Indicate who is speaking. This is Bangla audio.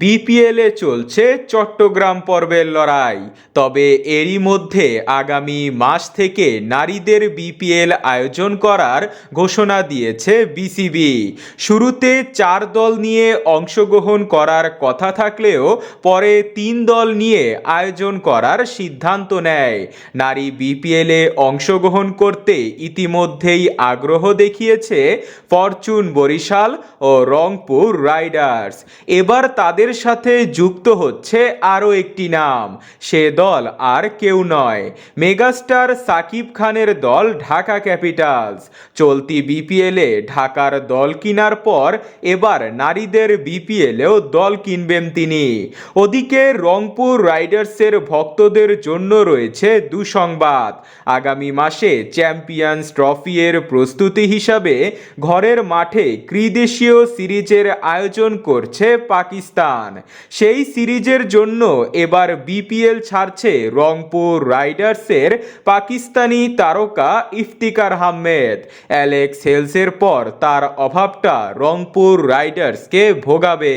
Speaker 1: বিপিএলে চলছে চট্টগ্রাম পর্বের লড়াই। তবে এরই মধ্যে আগামী মাস থেকে নারীদের বিপিএল আয়োজন করার ঘোষণা দিয়েছে বিসিবি শুরুতে চার দল নিয়ে অংশগ্রহণ করার কথা থাকলেও পরে তিন দল নিয়ে আয়োজন করার সিদ্ধান্ত নেয়। নারী বিপিএলে অংশগ্রহণ করতে ইতিমধ্যেই আগ্রহ দেখিয়েছে ফরচুন বরিশাল ও রংপুর রাইডার্স। এবার তাদের সাথে যুক্ত হচ্ছে আরও একটি নাম। সে দল আর কেউ নয়। মেগাস্টার সাকিব খানের দল ঢাকা ক্যাপিটালস। চলতি বিপিএলে ঢাকার দল কেনার পর এবার নারীদের বিপিএলেও দল কিনবেন তিনি। ওদিকে রংপুর রাইডার্সের ভক্তদের জন্য রয়েছে দুঃসংবাদ। আগামী মাসে চ্যাম্পিয়ন্স ট্রফি এর প্রস্তুতি হিসাবে ঘরের মাঠে ত্রিদেশীয় সিরিজের আয়োজন করছে পাকিস্তান। সেই সিরিজের জন্য এবার বিপিএল ছাড়ছে রংপুর রাইডার্সের পাকিস্তানি তারকা ইফতিকার আহমেদ। অ্যালেক্স হেলসের পর তার অভাবটা রংপুর রাইডার্সকে ভোগাবে।